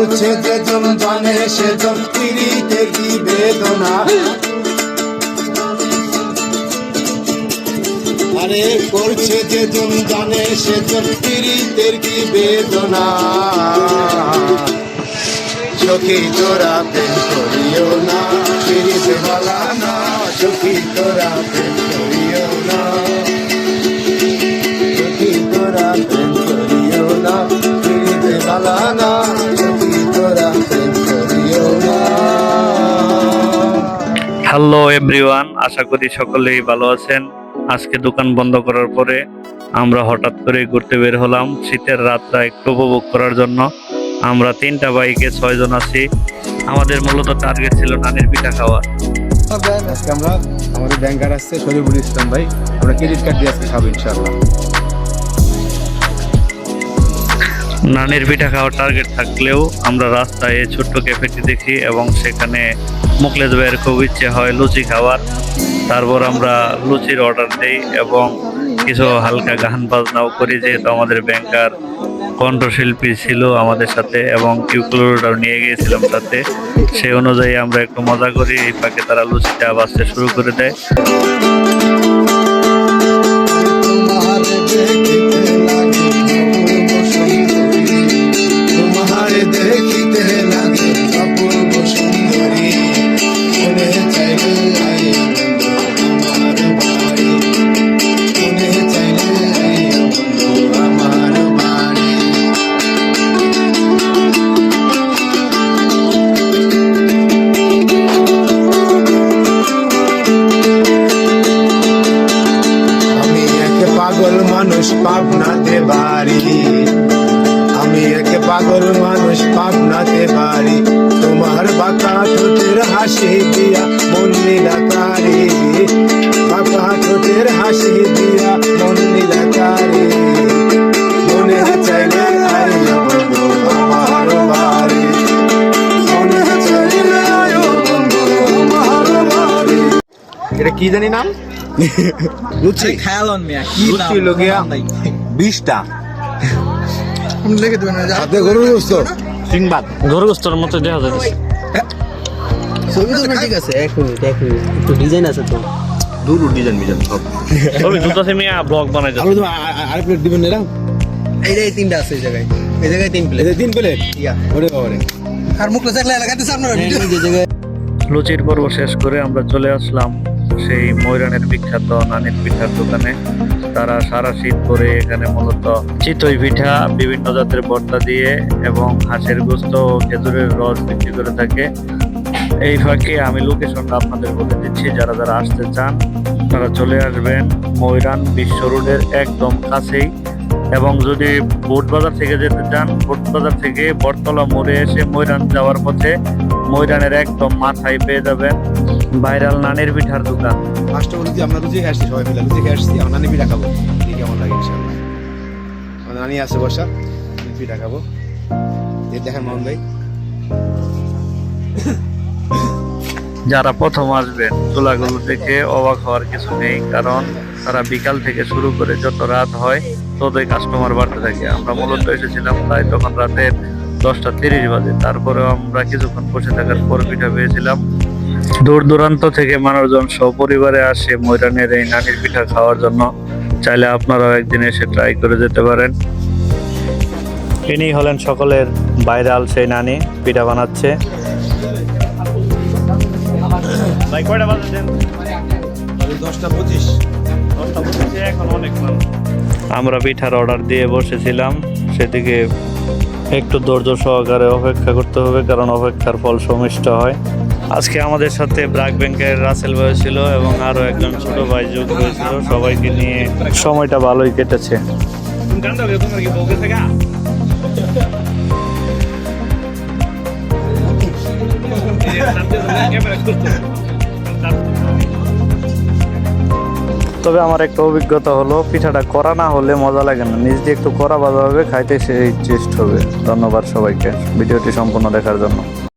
করছে যেজন, জানে সেজন, পীড়িতের কি বেদনা আরে করছে যেজন, জানে সেজন, পীড়িতের কি বেদনা চোখে জোড়া প্রেম হ্যালো এভরিওয়ান, আশা করি সকলেই ভালো আছেন। আজকে দোকান বন্ধ করার পরে আমরা হঠাৎ করে ঘুরতে বের হলাম শীতের রাতটা একটু উপভোগ করার জন্য। আমরা তিনটা বাইকে, ছয়জন আছি। আমাদের মূলত টার্গেট ছিল নানির পিঠা খাওয়া। আজকে আমরা আমাদের ব্যাংকার আসছে শরীফুল ইসলাম ভাই। আমরা ক্রেডিট কার্ড দিয়ে আজকে খাব ইনশাল্লাহ নানির পিঠা খাওয়ার টার্গেট থাকলেও আমরা রাস্তায় এই ছোট্ট ক্যাফেটি দেখি এবং সেখানে মুকলেশ ভাইয়ের খুব ইচ্ছে হয় লুচি খাওয়ার। তারপর আমরা লুচির অর্ডার দিই এবং কিছু হালকা গান বাজনাও করি, যেহেতু আমাদের ব্যাংকার কণ্ঠশিল্পী ছিল আমাদের সাথে এবং কিউকুলোটাও নিয়ে গিয়েছিলাম সাথে সেই অনুযায়ী আমরা একটু মজা করি, এই ফাঁকে তারা লুচিটা বাজতে শুরু করে দেয়। মানুষ পাবনাতে বাড়ি তোমার বাঁকা ঠোঁটের হাসি দিয়া মন নীলাকারি। বাঁকা ঠোঁটের হাসি দিয়া মন নীলাকারি। মনে চাইলে আইও বন্ধু আমার বাড়ি। মনে চাইলে আইও বন্ধু আমার বাড়ি। এটা কি জানি নাম? লুচি। খেয়ালন মিয়া কি লুচি লগিয়া বিশটা। লিখে দেবেন হাতে গরু গোস্ত? সিংবাদ। গরু গোস্তর মতো দেখা যাচ্ছে ছবি তো ঠিক আছে এক মিনিট এক মিনিট। একটু ডিজাইন আছে তো। দূর ডিজাইন মিজান সব। ছবি মিয়া ব্লগ বানাই আলু তুমি আরেক প্লেট দিবেন এরা এই যে তিনটা আছে এই জায়গায়। এই জায়গায় তিন প্লেট এই তিন প্লেট ইয়া। ওরে বাবারে। আর লাগাতে এই জায়গায় লুচির পর্ব শেষ করে আমরা চলে আসলাম সেই ময়রানের বিখ্যাত নানির পিঠার দোকানে। তারা সারা শীত করে এখানে মূলত চিতই পিঠা, বিভিন্ন জাতের ভর্তা দিয়ে এবং হাঁসের গোস্ত খেজুরের রস বিক্রি করে থাকে। এই ফাঁকে আমি লোকেশনটা আপনাদের বলে দিচ্ছি, যারা যারা আসতে চান, তারা চলে আসবেন ময়রান বিশ্ব রোডের একদম কাছেই। এবং যদি বোট বাজার থেকে যেতে চান, বোট বাজার থেকে বটতলা মোড়ে এসে ময়রান যাওয়ার পথে ময়দানের একদম মাথায় পেয়ে যাবেন ভাইরাল নানের পিঠার দোকান। ফার্স্ট বলি যে আমরা খেয়ে আসছি সবাই মিলে খেয়ে আসছি আমার নানি পিঠা খাব। দেখি কেমন লাগে ইনশাআল্লাহ। নানি আছে বসা পিঠা খাব। দেখেন মোহন ভাই। যারা প্রথম আসবেন চুলাগুলো দেখে অবাক হওয়ার কিছু নেই কারণ তারা বিকাল থেকে শুরু করে যত রাত হয় ততই কাস্টমার বাড়তে থাকে। আমরা মূলত এসেছিলাম তাই তখন রাতের দশটা তিরিশ বাজে। তারপরেও আমরা কিছুক্ষণ বসে থাকার পর পিঠা পেয়েছিলাম। দূর দূরান্ত থেকে মানুষজন সপরিবারে আসে ময়রানের এই নানির পিঠা খাওয়ার জন্য। চাইলে আপনারাও একদিন এসে ট্রাই করে যেতে পারেন। ইনি হলেন সকলের ভাইরাল সেই নানি পিঠা বানাচ্ছে। ভাই কয়টা বাজে দশটা পঁচিশ। আমরা পিঠার অর্ডার দিয়ে বসেছিলাম। সেদিকে একটু ধৈর্য সহকারে অপেক্ষা করতে হবে কারণ অপেক্ষার ফল সমিষ্ট হয়। আজকে আমাদের সাথে ব্রাক ব্যাংকের রাসেল ভাই ছিল এবং আরও একজন ছোট ভাই যোগ হয়েছিল। সবাইকে নিয়ে সময়টা ভালোই কেটেছে। তবে আমার একটা অভিজ্ঞতা হলো, পিঠাটা করা না হলে মজা লাগে না। নিজ দিয়ে একটু করা বাজা হবে খাইতে সেই টেস্ট হবে। ধন্যবাদ সবাইকে। ভিডিওটি সম্পূর্ণ দেখার জন্য।